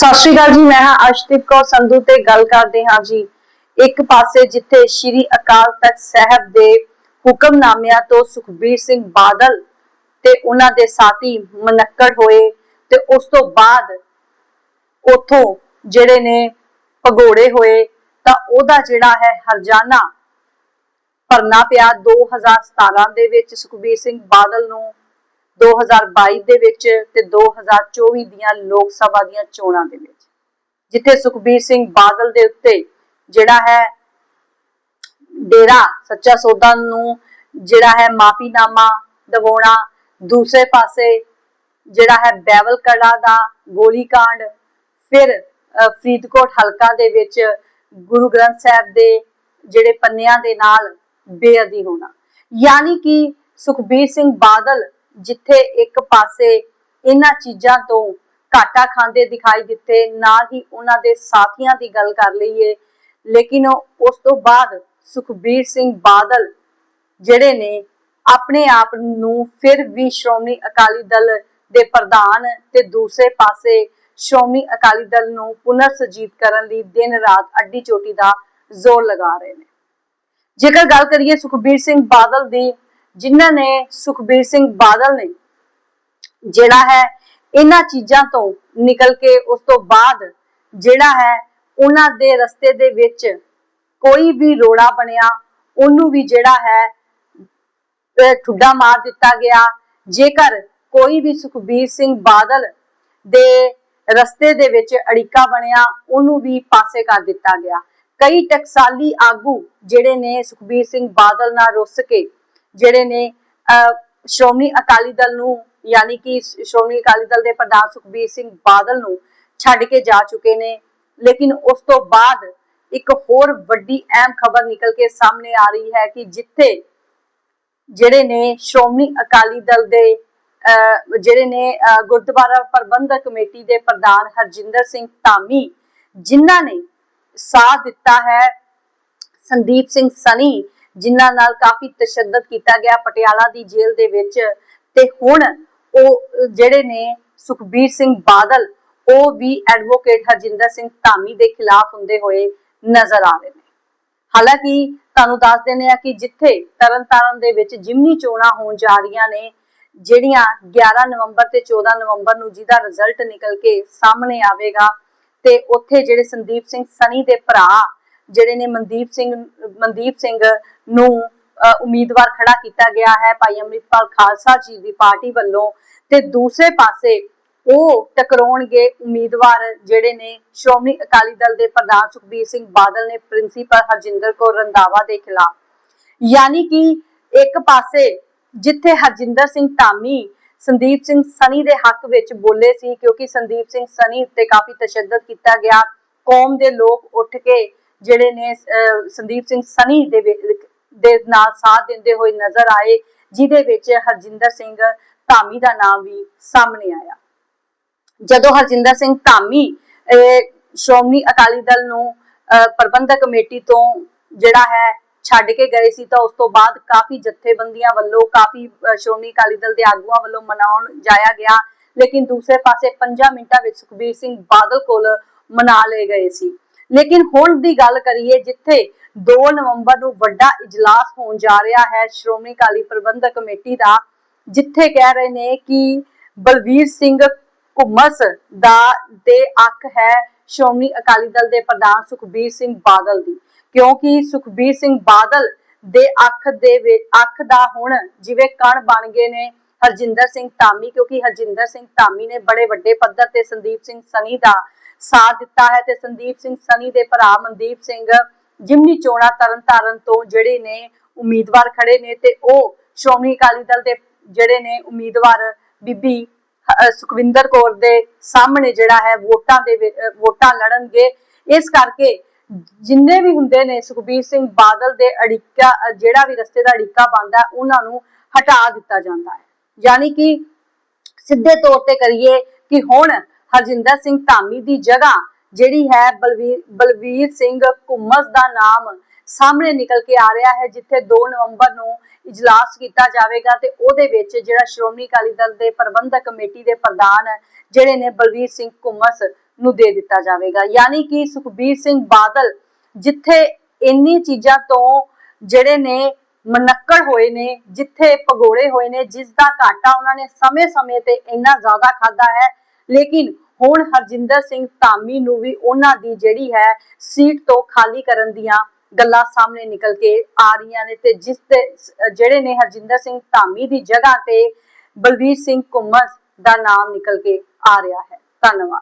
ਸਤਿ ਸ਼੍ਰੀ ਅਕਾਲ ਜੀ, ਮੈਂ ਹਾਂ ਅਸ਼ਦੀਪ ਕੌਰ ਸੰਧੂ ਤੇ ਗੱਲ ਕਰਦੇ ਹਾਂ ਜੀ। ਇੱਕ ਪਾਸੇ ਜਿੱਥੇ ਸ਼੍ਰੀ ਅਕਾਲ ਤਖਤ ਸਾਹਿਬ ਦੇ ਹੁਕਮਨਾਮਿਆਂ ਤੋਂ ਸੁਖਬੀਰ ਸਿੰਘ ਬਾਦਲ ਤੇ ਉਹਨਾਂ ਦੇ ਸਾਥੀ ਮਨੱਕੜ ਹੋਏ ਤੇ ਉਸ ਤੋਂ ਬਾਅਦ ਉਥੋਂ ਜਿਹੜੇ ਨੇ ਭਗੋੜੇ ਹੋਏ, ਤਾਂ ਉਹਦਾ ਜਿਹੜਾ ਹੈ ਹਰਜਾਨਾ ਭਰਨਾ ਪਿਆ 2017 ਦੇ ਵਿੱਚ ਸੁਖਬੀਰ ਸਿੰਘ ਬਾਦਲ ਨੂੰ। 2022 ਦੇ ਵਿੱਚ ਤੇ 2024 ਦੀਆਂ ਲੋਕ ਸਭਾ ਦੀਆਂ ਚੋਣਾਂ ਦੇ ਵਿੱਚ, ਜਿੱਥੇ ਸੁਖਬੀਰ ਸਿੰਘ ਬਾਦਲ ਦੇ ਉੱਤੇ ਜਿਹੜਾ ਹੈ ਡੇਰਾ ਸੱਚਾ ਸੌਦਾ ਨੂੰ ਜਿਹੜਾ ਹੈ ਮਾਫੀਨਾਮਾ ਦਿਵਾਉਣਾ, ਦੂਸਰੇ ਪਾਸੇ ਜਿਹੜਾ ਹੈ ਬੈਵਲ ਕੜਾ ਦਾ ਗੋਲੀकांड ਫਿਰ ਫਰੀਦਕੋਟ ਹਲਕਾ ਦੇ ਵਿੱਚ ਗੁਰੂ ਗ੍ਰੰਥ ਸਾਹਿਬ ਦੇ ਜਿਹੜੇ ਪੰਨਿਆਂ ਦੇ ਨਾਲ ਬੇਅਦਬੀ ਹੋਣਾ। ਯਾਨੀ ਕਿ ਸੁਖਬੀਰ ਸਿੰਘ ਬਾਦਲ ਜਿੱਥੇ ਇੱਕ ਪਾਸੇ ਇਹਨਾਂ ਚੀਜ਼ਾਂ ਤੋਂ ਘਾਟਾ ਖਾਂਦੇ ਦਿਖਾਈ ਦਿੱਤੇ, ਨਾਲ ਹੀ ਉਹਨਾਂ ਦੇ ਸਾਥੀਆਂ ਦੀ ਗੱਲ ਕਰ ਲਈਏ। ਲੇਕਿਨ ਉਸ ਤੋਂ ਬਾਅਦ ਸੁਖਬੀਰ ਸਿੰਘ ਬਾਦਲ ਜਿਹੜੇ ਨੇ ਆਪਣੇ ਆਪ ਨੂੰ ਫਿਰ ਵੀ ਸ਼੍ਰੋਮਣੀ ਅਕਾਲੀ ਦਲ ਦੇ ਪ੍ਰਧਾਨ ਤੇ ਦੂਸਰੇ ਪਾਸੇ ਸ਼੍ਰੋਮਣੀ ਅਕਾਲੀ ਦਲ ਨੂੰ ਪੁਨਰ ਸੁਰਜੀਤ ਕਰਨ ਲਈ ਦਿਨ ਰਾਤ ਅੱਡੀ ਚੋਟੀ ਦਾ ਜ਼ੋਰ ਲਗਾ ਰਹੇ ਨੇ। ਜੇਕਰ ਗੱਲ ਕਰੀਏ ਸੁਖਬੀਰ ਸਿੰਘ ਬਾਦਲ ਦੀ ਜਿਨ੍ਹਾਂ ਨੇ ਸੁਖਬੀਰ ਸਿੰਘ ਬਾਦਲ ਨੇ ਜਿਹੜਾ ਹੈ ਇਹਨਾਂ ਚੀਜ਼ਾਂ ਤੋਂ ਨਿਕਲ ਕੇ ਉਸ ਤੋਂ ਬਾਅਦ ਜਿਹੜਾ ਹੈ ਉਹਨਾਂ ਦੇ ਰਸਤੇ ਦੇ ਵਿੱਚ ਕੋਈ ਵੀ ਰੋੜਾ ਬਣਿਆ, ਉਹਨੂੰ ਵੀ ਜਿਹੜਾ ਹੈ ਠੁੱਡਾ ਮਾਰ ਦਿੱਤਾ ਗਿਆ। ਜੇਕਰ ਕੋਈ ਵੀ ਸੁਖਬੀਰ ਸਿੰਘ ਬਾਦਲ ਦੇ ਰਸਤੇ ਦੇ ਵਿੱਚ ਅੜਿੱਕਾ ਬਣਿਆ, ਉਹਨੂੰ ਵੀ ਪਾਸੇ ਕਰ ਦਿੱਤਾ ਗਿਆ। ਕਈ ਟਕਸਾਲੀ ਆਗੂ ਜਿਹੜੇ ਨੇ ਸੁਖਬੀਰ ਸਿੰਘ ਬਾਦਲ ਨਾਲ ਰੁੱਸ ਕੇ ਜਿਹੜੇ ਨੇ ਸ਼੍ਰੋਮਣੀ ਅਕਾਲੀ ਦਲ ਨੂੰ, ਯਾਨੀ ਕਿ ਸ਼੍ਰੋਮਣੀ ਅਕਾਲੀ ਦਲ ਦੇ ਪ੍ਰਧਾਨ ਸੁਖਬੀਰ ਸਿੰਘ ਬਾਦਲ ਨੂੰ ਛੱਡ ਕੇ ਜਾ ਚੁੱਕੇ ਨੇ। ਲੇਕਿਨ ਉਸ ਤੋਂ ਬਾਅਦ ਇੱਕ ਹੋਰ ਵੱਡੀ ਅਹਿਮ ਖਬਰ ਨਿਕਲ ਕੇ ਸਾਹਮਣੇ ਆ ਰਹੀ ਹੈ ਕਿ ਜਿੱਥੇ ਜਿਹੜੇ ਨੇ ਸ਼੍ਰੋਮਣੀ ਅਕਾਲੀ ਦਲ ਦੇ ਜਿਹੜੇ ਨੇ ਗੁਰਦੁਆਰਾ ਪ੍ਰਬੰਧਕ ਕਮੇਟੀ ਦੇ ਪ੍ਰਧਾਨ ਹਰਜਿੰਦਰ ਸਿੰਘ ਧਾਮੀ, ਜਿਨ੍ਹਾਂ ਨੇ ਸਾਥ ਦਿੱਤਾ ਹੈ ਸੰਦੀਪ ਸਿੰਘ ਸਨੀ ਜਿਨ੍ਹਾਂ ਨਾਲ ਕਾਫੀ ਤਸ਼ੱਦਦ ਕੀਤਾ ਗਿਆ ਪਟਿਆਲਾ ਦੀ ਜੇਲ੍ਹ ਦੇ ਵਿੱਚ। ਤੇ ਹੁਣ ਉਹ, ਜਿਹੜੇ ਨੇ ਸੁਖਬੀਰ ਸਿੰਘ ਬਾਦਲ, ਉਹ ਵੀ ਐਡਵੋਕੇਟ ਹਰਜਿੰਦਰ ਸਿੰਘ ਧਾਮੀ ਦੇ ਖਿਲਾਫ ਹੁੰਦੇ ਹੋਏ ਨਜ਼ਰ ਆ ਰਹੇ ਨੇ। ਹਾਲਾਂਕਿ ਤੁਹਾਨੂੰ ਦੱਸ ਦਿੰਦੇ ਆ ਕਿ ਜਿੱਥੇ ਤਰਨਤਾਰਨ ਦੇ ਵਿੱਚ ਜਿਮਨੀ ਚੋਣਾਂ ਹੋਣ ਜਾ ਰਹੀਆਂ ਨੇ, ਜਿਹੜੀਆਂ 11 ਨਵੰਬਰ ਤੇ 14 ਨਵੰਬਰ ਨੂੰ ਜਿਹਦਾ ਰਿਜ਼ਲਟ ਨਿਕਲ ਕੇ ਸਾਹਮਣੇ ਆਵੇਗਾ, ਤੇ ਉੱਥੇ ਜਿਹੜੇ ਸੰਦੀਪ ਸਿੰਘ ਸਨੀ ਦੇ ਭਰਾ ਜਿਹੜੇ ਨੇ ਮਨਦੀਪ ਸਿੰਘ ਮਨਦੀਪ ਸਿੰਘ ਨੂੰ ਉਮੀਦਵਾਰ ਖੜਾ ਕੀਤਾ ਗਿਆ ਹੈ ਭਾਈ ਅੰਮ੍ਰਿਤਪਾਲ ਖਾਲਸਾ ਜੀ ਦੀ ਪਾਰਟੀ ਵੱਲੋਂ ਤੇ ਦੂਸਰੇ ਪਾਸੇ ਉਹ ਟਕਰਾਉਣਗੇ ਉਮੀਦਵਾਰ ਜਿਹੜੇ ਨੇ ਸ਼੍ਰੋਮਣੀ ਅਕਾਲੀ ਦਲ ਦੇ ਪ੍ਰਧਾਨ ਸੁਖਬੀਰ ਸਿੰਘ ਬਾਦਲ ਨੇ ਪ੍ਰਿੰਸੀਪਲ ਹਰਜਿੰਦਰ ਕੌਰ ਰੰਧਾਵਾ ਦੇ ਖਿਲਾਫ। ਯਾਨੀ ਕਿ ਇੱਕ ਪਾਸੇ ਜਿੱਥੇ ਹਰਜਿੰਦਰ ਸਿੰਘ ਧਾਮੀ, ਸੰਦੀਪ ਸਿੰਘ ਸਨੀ ਦੇ ਹੱਕ ਵਿੱਚ ਬੋਲੇ ਸੀ ਕਿਉਂਕਿ ਸੰਦੀਪ ਸਿੰਘ ਸਨੀ ਉੱਤੇ ਕਾਫੀ ਤਸ਼ੱਦਦ ਕੀਤਾ ਗਿਆ। ਕੌਮ ਦੇ ਲੋਕ ਉੱਠ ਕੇ ਜਿਹੜੇ ਨੇ ਸੰਦੀਪ ਸਿੰਘ ਸਨੀ ਦੇ ਦੇ ਨਾਲ ਸਾਥ ਦਿੰਦੇ ਹੋਏ ਨਜ਼ਰ ਆਏ, ਜਿਹਦੇ ਵਿੱਚ ਹਰਜਿੰਦਰ ਸਿੰਘ ਧਾਮੀ ਦਾ ਨਾਮ ਵੀ ਸਾਹਮਣੇ ਆਇਆ। ਜਦੋਂ ਹਰਜਿੰਦਰ ਸਿੰਘ ਧਾਮੀ ਸ਼੍ਰੋਮਣੀ ਅਕਾਲੀ ਦਲ ਨੂੰ ਪ੍ਰਬੰਧਕ ਕਮੇਟੀ ਤੋਂ ਜਿਹੜਾ ਹੈ ਛੱਡ ਕੇ ਗਏ ਸੀ, ਤਾਂ ਉਸ ਤੋਂ ਬਾਅਦ ਕਾਫੀ ਜਥੇਬੰਦੀਆਂ ਵੱਲੋਂ, ਕਾਫੀ ਸ਼੍ਰੋਮਣੀ ਅਕਾਲੀ ਦਲ ਦੇ ਆਗੂਆਂ ਵੱਲੋਂ ਮਨਾਉਣ ਜਾਇਆ ਗਿਆ। ਲੇਕਿਨ ਦੂਸਰੇ ਪਾਸੇ 5 ਮਿੰਟਾਂ ਵਿੱਚ ਸੁਖਬੀਰ ਸਿੰਘ ਬਾਦਲ ਕੋਲ ਮਨਾ ਲਏ ਗਏ ਸੀ। ਲੇਕਿਨ ਹੁਣ ਦੀ ਗੱਲ ਕਰੀਏ, ਜਿੱਥੇ 2 ਨਵੰਬਰ ਨੂੰ ਵੱਡਾ ਇਜਲਾਸ ਹੋਣ ਜਾ ਰਿਹਾ ਹੈ, ਸ਼੍ਰੋਮਣੀ ਅਕਾਲੀ ਪ੍ਰਬੰਧਕ ਕਮੇਟੀ ਦਾ, ਜਿੱਥੇ ਕਹਿ ਰਹੇ ਨੇ ਕਿ ਬਲਵੀਰ ਸਿੰਘ ਘੁੰਮਸ ਦਾ ਤੇ ਅੱਖ ਹੈ ਸ਼੍ਰੋਮਣੀ ਅਕਾਲੀ ਦਲ ਦੇ ਪ੍ਰਧਾਨ ਸੁਖਬੀਰ ਸਿੰਘ ਬਾਦਲ ਦੀ। ਕਿਉਂਕਿ ਸੁਖਬੀਰ ਸਿੰਘ ਬਾਦਲ ਦੇ ਅੱਖ ਦੇ ਵਿ- ਅੱਖ ਦਾ ਹੁਣ ਜਿਵੇਂ ਕਣ ਬਣ ਗਏ ਨੇ ਹਰਜਿੰਦਰ ਸਿੰਘ ਧਾਮੀ, ਕਿਉਂਕਿ ਹਰਜਿੰਦਰ ਸਿੰਘ ਧਾਮੀ ਨੇ ਬੜੇ ਵੱਡੇ ਪੱਧਰ ਤੇ ਸੰਦੀਪ ਸਿੰਘ ਸਨੀ ਦਾ ਸਾਥ ਦਿੱਤਾ ਹੈ ਤੇ ਸੰਦੀਪ ਸਿੰਘ ਸਨੀ ਦੇ ਭਰਾ ਮਨਦੀਪ ਸਿੰਘ, ਜਿਮਨੀ ਚੋਣਾ ਤਰਨਤਾਰਨ ਤੋਂ ਜਿਹੜੇ ਨੇ ਉਮੀਦਵਾਰ ਖੜੇ ਨੇ ਤੇ ਉਹ ਸ਼੍ਰੋਮਣੀ ਅਕਾਲੀ ਦਲ ਦੇ ਜਿਹੜੇ ਨੇ ਉਮੀਦਵਾਰ ਬੀਬੀ ਸੁਖਵਿੰਦਰ ਕੌਰ ਦੇ ਸਾਹਮਣੇ ਜਿਹੜਾ ਹੈ ਵੋਟਾਂ ਦੇ ਵੋਟਾਂ ਲੜਨਗੇ। ਇਸ ਕਰਕੇ ਜਿੰਨੇ ਵੀ ਹੁੰਦੇ ਨੇ ਸੁਖਬੀਰ ਸਿੰਘ ਬਾਦਲ ਦੇ ਅੜਿੱਕਾ ਜਿਹੜਾ ਵੀ ਰਸਤੇ ਦਾ ਅੜਿੱਕਾ ਬੰਦਾ ਉਹਨਾਂ ਨੂੰ ਹਟਾ ਦਿੱਤਾ ਜਾਂਦਾ ਹੈ। ਯਾਨੀ ਕਿ ਸਿੱਧੇ ਤੌਰ ਤੇ ਕਰੀਏ ਕਿ ਹੁਣ ਹਰਜਿੰਦਰ ਸਿੰਘ ਧਾਮੀ ਦੀ ਜਗ੍ਹਾ, ਜਿਹੜੀ ਹੈ ਬਲਵੀਰ ਬਲਵੀਰ ਸਿੰਘ ਘੁੰਮਸ ਦਾ ਨਾਮ ਸਾਹਮਣੇ ਨਿਕਲ ਕੇ ਆ ਰਿਹਾ ਹੈ, ਜਿੱਥੇ 2 ਨਵੰਬਰ ਨੂੰ ਇਜਲਾਸ ਕੀਤਾ ਜਾਵੇਗਾ ਤੇ ਉਹਦੇ ਵਿੱਚ ਜਿਹੜਾ ਸ਼੍ਰੋਮਣੀ ਅਕਾਲੀ ਦਲ ਦੇ ਪ੍ਰਬੰਧਕ ਕਮੇਟੀ ਦੇ ਪ੍ਰਧਾਨ, ਜਿਹੜੇ ਨੇ ਬਲਵੀਰ ਸਿੰਘ ਘੁੰਮਸ ਨੂੰ ਦੇ ਦਿੱਤਾ ਜਾਵੇਗਾ। ਯਾਨੀ ਕਿ ਸੁਖਬੀਰ ਸਿੰਘ ਬਾਦਲ, ਜਿੱਥੇ ਇੰਨੀ ਚੀਜ਼ਾਂ ਤੋਂ ਜਿਹੜੇ ਨੇ ਮਨੱਕੜ ਹੋਏ ਨੇ, ਜਿੱਥੇ ਭਗੋੜੇ ਹੋਏ ਨੇ ਜਿਸ ਦਾ ਘਾਟਾ ਉਹਨਾਂ ਨੇ ਸਮੇਂ-ਸਮੇਂ ਤੇ ਇੰਨਾ ਜ਼ਿਆਦਾ ਖਾਦਾ ਹੈ ਲੇਕਿਨ ਹੁਣ ਹਰਜਿੰਦਰ ਸਿੰਘ ਧਾਮੀ ਨੂੰ ਵੀ ਉਹਨਾਂ ਦੀ ਜਿਹੜੀ ਹੈ ਸੀਟ ਤੋਂ ਖਾਲੀ ਕਰਨ ਦੀਆਂ ਗੱਲਾਂ ਸਾਹਮਣੇ ਨਿਕਲ ਕੇ ਆ ਰਹੀਆਂ ਨੇ ਤੇ ਜਿਸ ਤੇ, ਜਿਹੜੇ ਨੇ ਹਰਜਿੰਦਰ ਸਿੰਘ ਧਾਮੀ ਦੀ ਜਗ੍ਹਾ ਤੇ ਬਲਵੀਰ ਸਿੰਘ ਘੁੰਮਸ ਦਾ ਨਾਮ ਨਿਕਲ ਕੇ ਆ ਰਿਹਾ ਹੈ। ਧੰਨਵਾਦ।